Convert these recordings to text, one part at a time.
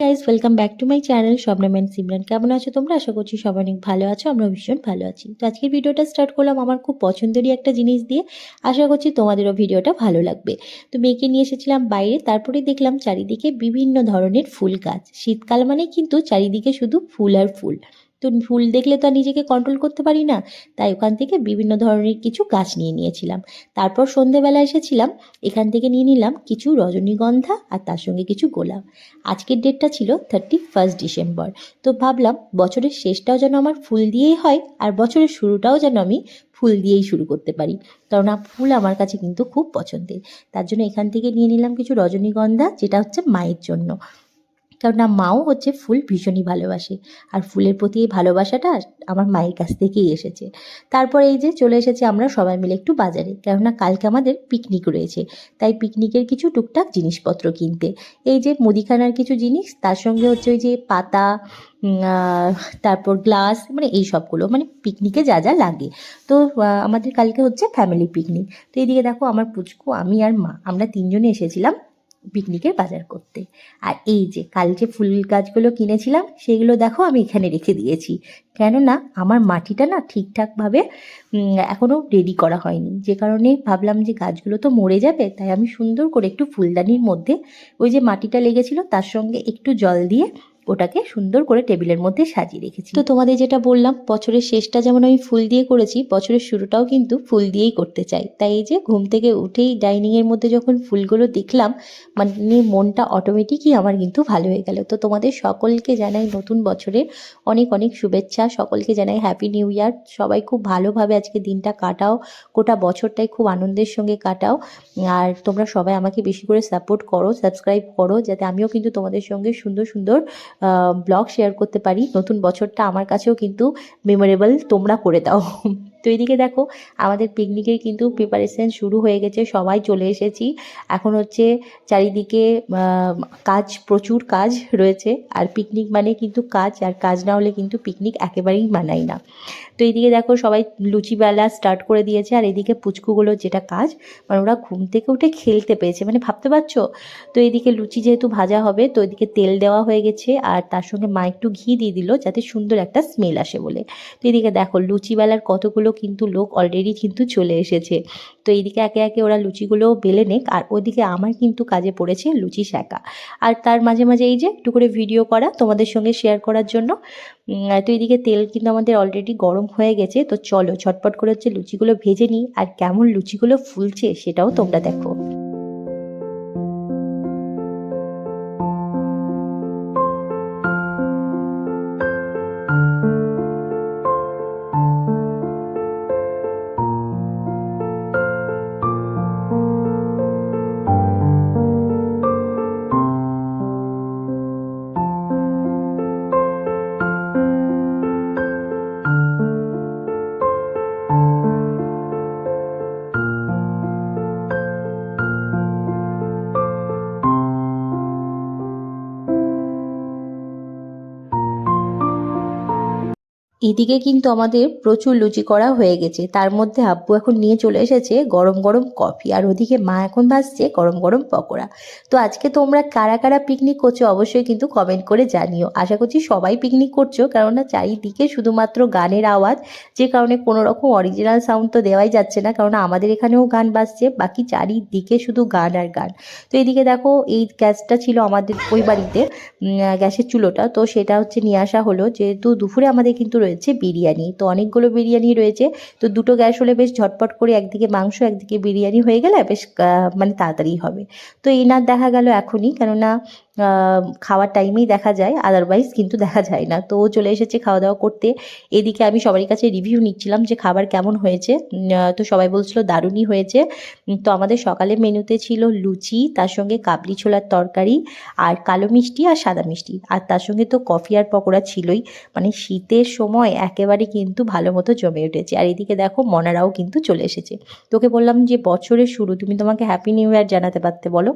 Guys welcome back to my channel Swapnam and Simran কেমন আছো তোমরা? আশা করছি সবাই অনেক ভালো আছো আমরা ভীষণ ভালো আছি। তো আজকের ভিডিওটা স্টার্ট করলাম আমার খুব পছন্দেরই একটা জিনিস দিয়ে। আশা করছি তোমাদেরও ভিডিওটা ভালো লাগবে। তো মেয়েকে নিয়ে এসেছিলাম বাইরে, তারপরে দেখলাম চারিদিকে বিভিন্ন ধরনের ফুল গাছ। শীতকাল মানে কিন্তু চারিদিকে শুধু ফুল আর ফুল। তো ফুল দেখলে তো আর নিজেকে কন্ট্রোল করতে পারি না। তাই ওখান থেকে বিভিন্ন ধরনের কিছু গাছ নিয়ে নিয়েছিলাম। তারপর সন্ধেবেলা এসেছিলাম, এখান থেকে নিয়ে নিলাম কিছু রজনীগন্ধা আর তার সঙ্গে কিছু গোলাপ। আজকের ডেটটা ছিল থার্টি ফার্স্ট ডিসেম্বর তো ভাবলাম বছরের শেষটাও যেন আমার ফুল দিয়েই হয় আর বছরের শুরুটাও যেন আমি ফুল দিয়েই শুরু করতে পারি। কারণ ফুল আমার কাছে কিন্তু খুব পছন্দের। তার জন্য এখান থেকে নিয়ে নিলাম কিছু রজনীগন্ধা, যেটা হচ্ছে মায়ের জন্য। কারণ মাও হচ্ছে ফুল ভীষণই ভালোবাসে। আর ফুলের প্রতি এই ভালোবাসাটা আমার মায়ের কাছ থেকেই এসেছে। তারপর এই যে চলে এসেছে আমরা সবাই মিলে একটু বাজারে, কেননা কালকে আমাদের পিকনিক রয়েছে। তাই পিকনিকের কিছু টুকটাক জিনিসপত্র কিনতে। এই যে মুদিখানার কিছু জিনিস, তার সঙ্গে হচ্ছে ওই যে পাতা তারপর গ্লাস মানে এই সবগুলো মানে পিকনিকে যা যা লাগে। তো আমাদের কালকে হচ্ছে ফ্যামিলি পিকনিক তো এইদিকে দেখো আমার পুচকু, আমি আর মা, আমরা তিনজনে এসেছিলাম পিকনিকের বাজার করতে। আর এই যে কাল যে ফুল গাছগুলো কিনেছিলাম, সেগুলো দেখো আমি এখানে রেখে দিয়েছি। কেননা আমার মাটিটা না ঠিকঠাকভাবে এখনও রেডি করা হয়নি। যে কারণে ভাবলাম যে গাছগুলো তো মরে যাবে, তাই আমি সুন্দর করে একটু ফুলদানির মধ্যে ওই যে মাটিটা লেগেছিল, তার সঙ্গে একটু জল দিয়ে ওটাকে সুন্দর করে টেবিলের মধ্যে সাজিয়ে রেখেছি। তো তোমাদের যেটা বললাম, বছরের শেষটা যেমন আমি ফুল দিয়ে করেছি, বছরের শুরুটাও কিন্তু ফুল দিয়েই করতে চাই। তাই এই যে ঘুম থেকে উঠেই ডাইনিংয়ের মধ্যে যখন ফুলগুলো দেখলাম মানে মনটা অটোমেটিকই আমার কিন্তু ভালো হয়ে গেল। তো তোমাদের সকলকে জানাই নতুন বছরের অনেক অনেক শুভেচ্ছা, সকলকে জানাই হ্যাপি নিউ ইয়ার সবাই খুব ভালোভাবে আজকে দিনটা কাটাও, গোটা বছরটাই খুব আনন্দের সঙ্গে কাটাও। আর তোমরা সবাই আমাকে বেশি করে সাপোর্ট করো সাবস্ক্রাইব করো, যাতে আমিও কিন্তু তোমাদের সঙ্গে সুন্দর সুন্দর ব্লগ শেয়ার করতে পারি। নতুন বছরটা আমার কাছেও কিন্তু মেমোরেবল তোমরা করে দাও। তো এদিকে দেখো, আমাদের পিকনিকের কিন্তু প্রিপারেশন শুরু হয়ে গেছে, সবাই চলে এসেছি। এখন হচ্ছে চারিদিকে কাজ, প্রচুর কাজ রয়েছে। আর পিকনিক মানে কিন্তু কাজ, আর কাজ না হলে কিন্তু পিকনিক একেবারেই মানাই না। তো এইদিকে দেখো সবাই লুচিবেলা স্টার্ট করে দিয়েছে, আর এদিকে পুচকুগুলোর যেটা কাজ মানে ওরা ঘুম থেকে উঠে খেলতে পেয়েছে মানে ভাবতে পারছ? তো এদিকে লুচি যেহেতু ভাজা হবে, তো এদিকে তেল দেওয়া হয়ে গেছে, আর তার সঙ্গে মা একটু ঘি দিয়ে দিল যাতে সুন্দর একটা স্মেল আসে বলে। তো এদিকে দেখো লুচিবেলার কতগুলো কিন্তু লোক অলরেডি কিন্তু চলে এসেছে। তো এইদিকে একে একে ওরা লুচিগুলো বেলে নেক, আর ওইদিকে আমার কিন্তু কাজে পড়েছে লুচি শেখা। আর তার মাঝে মাঝে এই যে, একটু করে ভিডিও করা তোমাদের সঙ্গে শেয়ার করার জন্য। তো এদিকে তেল কিন্তু আমাদের অলরেডি গরম হয়ে গেছে, তো চলো ঝটপট করে হচ্ছে লুচিগুলো ভেজে নিই, আর কেমন লুচিগুলো ফুলছে সেটাও তোমরা দেখো। এদিকে কিন্তু আমাদের প্রচুর লুচি করা হয়ে গেছে। তার মধ্যে আব্বু এখন নিয়ে চলে এসেছে গরম গরম কফি, আর ওদিকে মা এখন ভাসছে গরম গরম পকোড়া। তো আজকে তোমরা কারা কারা পিকনিক করছ অবশ্যই কিন্তু কমেন্ট করে জানিও। আশা করছি সবাই পিকনিক করছ, কেননা চারিদিকে শুধুমাত্র গানের আওয়াজ, যে কারণে কোনো রকম অরিজিনাল সাউন্ড তো দেওয়াই যাচ্ছে না কারণ আমাদের এখানেও গান বাজছে, বাকি চারিদিকে শুধু গান আর গান। তো এদিকে দেখো, এই গ্যাসটা ছিল আমাদের ওই বাড়িতে গ্যাসের চুলোটা, তো সেটা হচ্ছে নিয়ে আসা হলো। যেহেতু দুপুরে আমাদের কিন্তু রয়েছে বিরিয়ানি। তো অনেকগুলো বিরিয়ানি রয়েছে। তো দুটো গ্যাস হলে বেশ ঝটপট করে একদিকে মাংস, একদিকে বিরিয়ানি হয়ে গেলে বেশ মানে তাড়াতাড়ি হবে। তো না দেখা গেল এখনই। কেননা খাওয়ার টাইমেই দেখা যায় আদারওয়াইজ কিন্তু দেখা যায় না। তো চলে এসেছে খাওয়া দাওয়া করতে। এদিকে আমি সবারই কাছে রিভিউ নিচ্ছিলাম যে খাবার কেমন হয়েছে। তো সবাই বলছিল দারুণই হয়েছে। তো আমাদের সকালে মেনুতে ছিল লুচি, তার সঙ্গে কাবলি ছোলার তরকারি, আর কালো মিষ্টি আর সাদা মিষ্টি। আর তার সঙ্গে তো কফি আর পকোড়া ছিলই। মানে শীতের সময় একেবারে কিন্তু ভালো মতো জমে উঠেছে। আর এদিকে দেখো মনারাও কিন্তু চলে এসেছে। তোকে বললাম যে বছরের শুরু, তুমি তোমাকে হ্যাপি নিউ ইয়ার জানাতে পারতে বলো।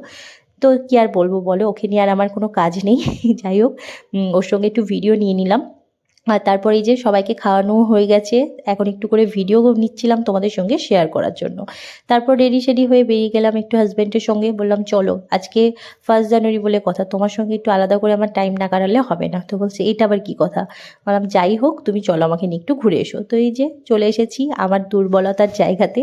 তো কি আর বলব বলো, ওকে নিয়ে আর আমার কোনো কাজ নেই। যাই হোক ওর সঙ্গে একটু ভিডিও নিয়ে নিলাম। আর তারপর যে সবাইকে খাওয়ানো হয়ে গেছে। এখন একটু করে ভিডিও নিচ্ছিলাম তোমাদের সঙ্গে শেয়ার করার জন্য। তারপর রেডি সেডি হয়ে বেরিয়ে গেলাম একটু হাজব্যান্ডের সঙ্গে। বললাম, চলো, আজকে ফার্স্ট জানুয়ারি বলে কথা। তোমার সঙ্গে একটু আলাদা করে আমার টাইম না কাটালে হবে না। তো বলছে এটা আবার কী কথা? বললাম, যাই হোক, তুমি চলো আমাকে নিয়ে একটু ঘুরে এসো। তো এই যে চলে এসেছি আমার দুর্বলতার জায়গাতে।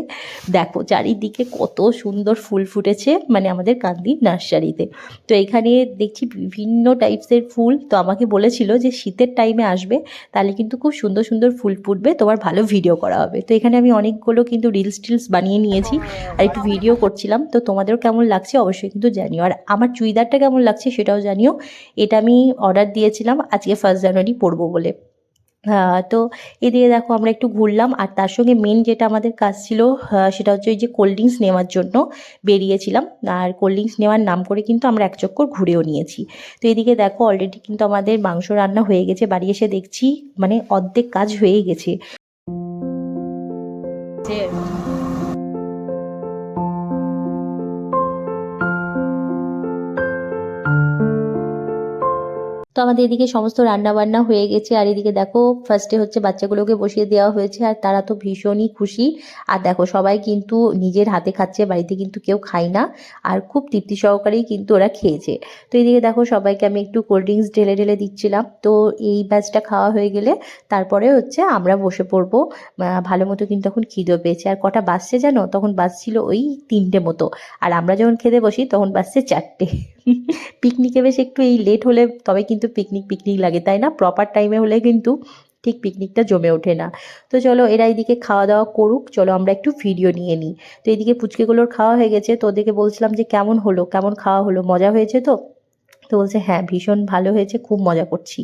দেখো, চারিদিকে কত সুন্দর ফুল ফুটেছে মানে আমাদের কান্দির নার্সারিতে। তো এখানে দেখছি বিভিন্ন টাইপসের ফুল। তো আমাকে বলেছিল যে শীতের টাইমে আসবে। তাহলে কিন্তু খুব সুন্দর সুন্দর ফুল ফুটবে, তোমার ভালো ভিডিও করা হবে। তো এখানে আমি অনেকগুলো কিন্তু রিলস টিলস বানিয়ে নিয়েছি আর একটু ভিডিও করছিলাম। তো তোমাদেরও কেমন লাগছে অবশ্যই কিন্তু জানিও। আর আমার চুড়িদারটা কেমন লাগছে সেটাও জানিও। এটা আমি অর্ডার দিয়েছিলাম, আজকে ফার্স্ট জানুয়ারি পরবো বলে। আহ, তো দিয়ে দেখো আমরা একটু ঘুরলাম আর তার সঙ্গে মেন যেটা আমাদের কাজ ছিল আহ, সেটা হচ্ছে ওই যে কোল্ড ড্রিঙ্কস নেওয়ার জন্য বেরিয়েছিলাম আর কোল্ড ড্রিঙ্কস নেওয়ার নাম করে কিন্তু আমরা এক চক্কর ঘুরেও নিয়েছি। তো এদিকে দেখো অলরেডি কিন্তু আমাদের মাংস রান্না হয়ে গেছে বাড়ি এসে দেখছি মানে অর্ধেক কাজ হয়ে গেছে। আমাদের এদিকে সমস্ত রান্না বান্না হয়ে গেছে। আর এদিকে দেখো ফার্স্টে হচ্ছে বাচ্চাগুলোকে বসিয়ে দেওয়া হয়েছে। আর তারা তো ভীষণই খুশি। আর দেখো, সবাই কিন্তু নিজের হাতে খাচ্ছে, বাড়িতে কিন্তু কেউ খায় না। আর খুব তৃপ্তি সহকারেই কিন্তু ওরা খেয়েছে। তো এদিকে দেখো, সবাইকে আমি একটু কোল্ড ড্রিঙ্কস ঢেলে ঢেলে দিচ্ছিলাম। তো এই ব্যাচটা খাওয়া হয়ে গেলে তারপরে হচ্ছে আমরা বসে পড়ব। ভালো মতো কিন্তু তখন খিদেও পেয়েছে। আর কটা বাসছে জানো? তখন বাসছিল ওই তিনটে মতো। আর আমরা যখন খেতে বসি, তখন বাসছে চারটে। পিকনিকে বেশ একটু এই লেট হলে তবে কিন্তু পিকনিক পিকনিক লাগে, তাই না? প্রপার টাইমে হলে কিন্তু ঠিক পিকনিকটা জমে ওঠে না। তো চলো এরা এদিকে খাওয়া দাওয়া করুক, চলো আমরা একটু ভিডিও নিয়ে নিই। তো এদিকে পুচকেগুলোর খাওয়া হয়ে গেছে, তো ওদেরকে বলছিলাম যে কেমন হলো, কেমন খাওয়া হলো, মজা হয়েছে তো? তো বলছে হ্যাঁ ভীষণ ভালো হয়েছে, খুব মজা করছি।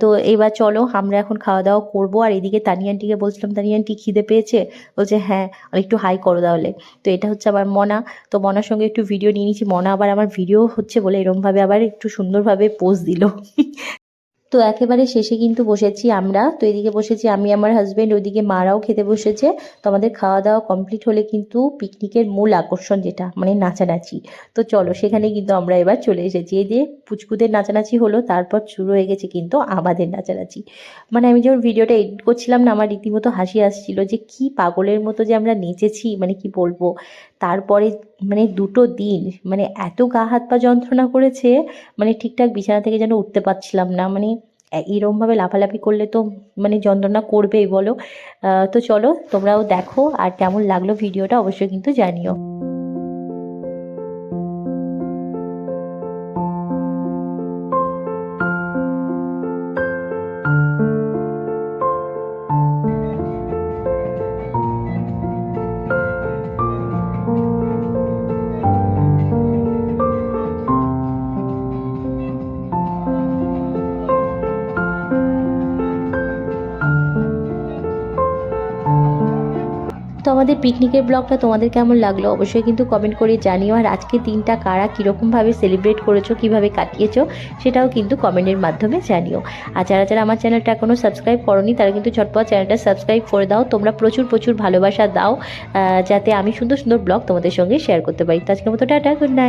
তো এবার চলো, আমরা এখন খাওয়া দাওয়া করব। আর এদিকে তানিয়ানটিকে বলছিলাম তানিয়ানটি খিদে পেয়েছে? বলছে হ্যাঁ একটু হাই করো তাহলে। তো এটা হচ্ছে আমার মনা। তো মনার সঙ্গে একটু ভিডিও নিয়ে নিয়েছি। মনা আবার আমার ভিডিও হচ্ছে বলে এরমভাবে আবার একটু সুন্দরভাবে পোজ দিল। তো একেবারে শেষে কিন্তু বসেছি আমরা। তো এদিকে বসেছি আমি, আমার হাজব্যান্ড ওইদিকে মারাও খেতে বসেছে। তো আমাদের খাওয়া দাওয়া কমপ্লিট হলে কিন্তু পিকনিকের মূল আকর্ষণ যেটা মানে নাচানাচি। তো চলো, সেখানে কিন্তু আমরা এবার চলে এসেছি। এই যে পুচকুদের নাচানাচি হলো, তারপর শুরু হয়ে গেছে কিন্তু আমাদের নাচানাচি। মানে আমি যখন ভিডিওটা এডিট করছিলাম না, আমার রীতিমতো হাসি আসছিল যে কি পাগলের মতো যে আমরা নেচেছি মানে কি বলব? তারপরে মানে দুটো দিন মানে এত গা হাত পা যন্ত্রণা করেছে মানে ঠিকঠাক বিছানা থেকে যেন উঠতে পারছিলাম না মানে এরমভাবে লাফালাফি করলে তো মানে যন্ত্রণা করবেই বলো। তো চলো তোমরাও দেখো আর কেমন লাগল ভিডিওটা অবশ্যই কিন্তু জানিও। আমাদের পিকনিকের ব্লগটা তোমাদের কেমন লাগল অবশ্যই কিন্তু কমেন্ট করে জানিও। আর আজকে দিনটা কারা কীরকমভাবে সেলিব্রেট করেছ, কীভাবে কাটিয়েছো, সেটাও কিন্তু কমেন্টের মাধ্যমে জানিও। আর যারা যারা আমার চ্যানেলটা এখনও সাবস্ক্রাইব করনি, তারা কিন্তু ঝটপট চ্যানেলটা সাবস্ক্রাইব করে দাও। তোমরা প্রচুর প্রচুর ভালোবাসা দাও যাতে আমি সুন্দর সুন্দর ব্লগ তোমাদের সঙ্গে শেয়ার করতে পারি। তো আজকের মতো টাটা গুড নাইট